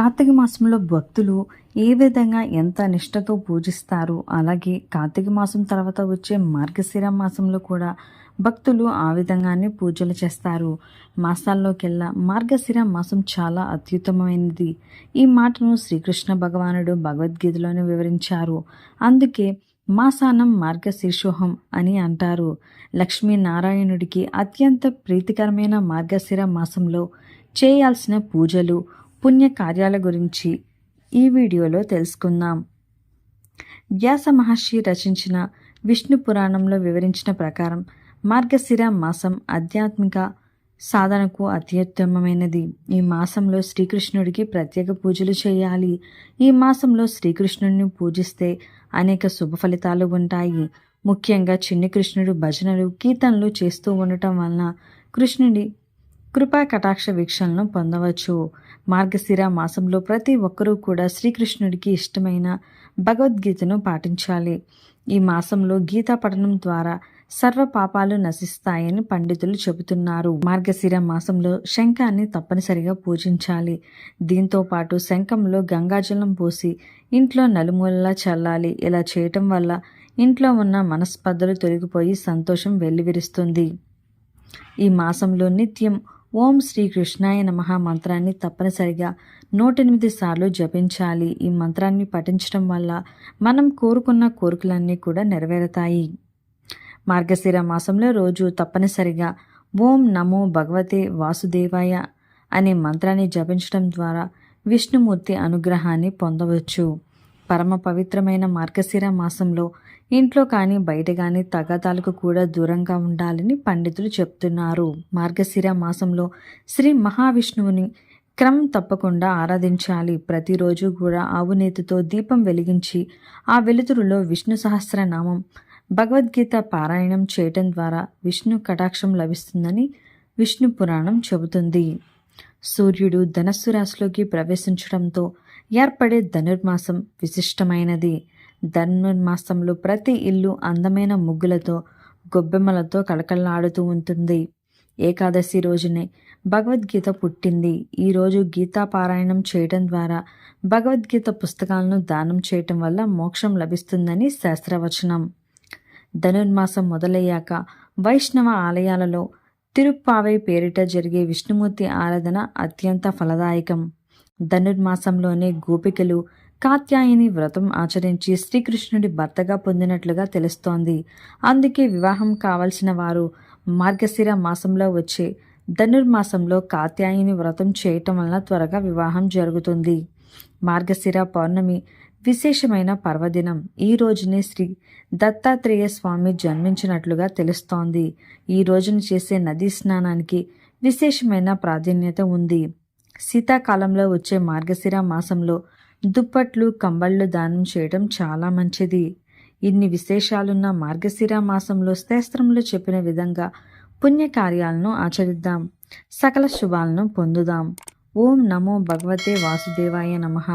కార్తీక మాసంలో భక్తులు ఏ విధంగా ఎంత నిష్టతో పూజిస్తారు? అలాగే కార్తీక మాసం తర్వాత వచ్చే మార్గశిర మాసంలో కూడా భక్తులు ఆ విధంగానే పూజలు చేస్తారు. మాసాల్లోకెల్లా మార్గశిర మాసం చాలా అత్యుత్తమమైనది. ఈ మాటను శ్రీకృష్ణ భగవానుడు భగవద్గీతలోనే వివరించారు. అందుకే మాసానం మార్గశీర్షోహం అని అంటారు. లక్ష్మీనారాయణుడికి అత్యంత ప్రీతికరమైన మార్గశిర మాసంలో చేయాల్సిన పూజలు పుణ్య కార్యాల గురించి ఈ వీడియోలో తెలుసుకుందాం. వ్యాస మహర్షి రచించిన విష్ణు పురాణంలో వివరించిన ప్రకారం మార్గశిర మాసం ఆధ్యాత్మిక సాధనకు అత్యుత్తమమైనది. ఈ మాసంలో శ్రీకృష్ణుడికి ప్రత్యేక పూజలు చేయాలి. ఈ మాసంలో శ్రీకృష్ణుడిని పూజిస్తే అనేక శుభ ఫలితాలు ఉంటాయి. ముఖ్యంగా చిన్ని కృష్ణుడు భజనలు కీర్తనలు చేస్తూ ఉండటం వలన కృష్ణుడి కృపా కటాక్ష వీక్షణను పొందవచ్చు. మార్గశిర మాసంలో ప్రతి ఒక్కరూ కూడా శ్రీకృష్ణుడికి ఇష్టమైన భగవద్గీతను పాటించాలి. ఈ మాసంలో గీతా పఠనం ద్వారా సర్వ పాపాలు నశిస్తాయని పండితులు చెబుతున్నారు. మార్గశిర మాసంలో శంఖాన్ని తప్పనిసరిగా పూజించాలి. దీంతో పాటు శంఖంలో గంగాజలం పోసి ఇంట్లో నలుమూలలా చల్లాలి. ఇలా చేయటం వల్ల ఇంట్లో ఉన్న మనస్పర్ధలు తొలగిపోయి సంతోషం వెల్లివిరుస్తుంది. ఈ మాసంలో నిత్యం ఓం శ్రీ కృష్ణాయ మంత్రాన్ని తప్పనిసరిగా నూటెనిమిది సార్లు జపించాలి. ఈ మంత్రాన్ని పఠించడం వల్ల మనం కోరుకున్న కోరికలన్నీ కూడా నెరవేరుతాయి. మార్గశిర మాసంలో రోజు తప్పనిసరిగా ఓం నమో భగవతే వాసుదేవాయ అనే మంత్రాన్ని జపించడం ద్వారా విష్ణుమూర్తి అనుగ్రహాన్ని పొందవచ్చు. పరమ పవిత్రమైన మార్గశిర మాసంలో ఇంట్లో కానీ బయట కానీ తగాదాలకు కూడా దూరంగా ఉండాలని పండితులు చెప్తున్నారు. మార్గశిర మాసంలో శ్రీ మహావిష్ణువుని క్రమం తప్పకుండా ఆరాధించాలి. ప్రతిరోజు కూడా ఆవునేతితో దీపం వెలిగించి ఆ వెలుతురులో విష్ణు సహస్రనామం భగవద్గీత పారాయణం చేయటం ద్వారా విష్ణు కటాక్షం లభిస్తుందని విష్ణు పురాణం చెబుతుంది. సూర్యుడు ధనస్సు రాశిలోకి ప్రవేశించడంతో ఏర్పడే ధనుర్మాసం విశిష్టమైనది. ధనుర్మాసంలో ప్రతి ఇల్లు అందమైన ముగ్గులతో గొబ్బెమ్మలతో కళకళలాడుతూ ఉంటుంది. ఏకాదశి రోజునే భగవద్గీత పుట్టింది. ఈరోజు గీతా పారాయణం చేయటం ద్వారా భగవద్గీత పుస్తకాలను దానం చేయటం వల్ల మోక్షం లభిస్తుందని శాస్త్రవచనం. ధనుర్మాసం మొదలయ్యాక వైష్ణవ ఆలయాలలో తిరుప్పావై పేరిట జరిగే విష్ణుమూర్తి ఆరాధన అత్యంత ఫలదాయకం. ధనుర్మాసంలోనే గోపికలు కాత్యాయని వ్రతం ఆచరించి శ్రీకృష్ణుడి భర్తగా పొందినట్లుగా తెలుస్తోంది. అందుకే వివాహం కావలసిన వారు మార్గశిర మాసంలో వచ్చే ధనుర్మాసంలో కాత్యాయని వ్రతం చేయటం వలన త్వరగా వివాహం జరుగుతుంది. మార్గశిర పౌర్ణమి విశేషమైన పర్వదినం. ఈ రోజునే శ్రీ దత్తాత్రేయ స్వామి జన్మించినట్లుగా తెలుస్తోంది. ఈ రోజున చేసే నదీ స్నానానికి విశేషమైన ప్రాధాన్యత ఉంది. శీతాకాలంలో వచ్చే మార్గశిర మాసంలో దుప్పట్లు కంబళ్ళు దానం చేయడం చాలా మంచిది. ఇన్ని విశేషాలున్న మార్గశిర మాసంలో శాస్త్రంలో చెప్పిన విధంగా పుణ్యకార్యాలను ఆచరిద్దాం. సకల శుభాలను పొందుదాం. ఓం నమో భగవతే వాసుదేవాయ నమః.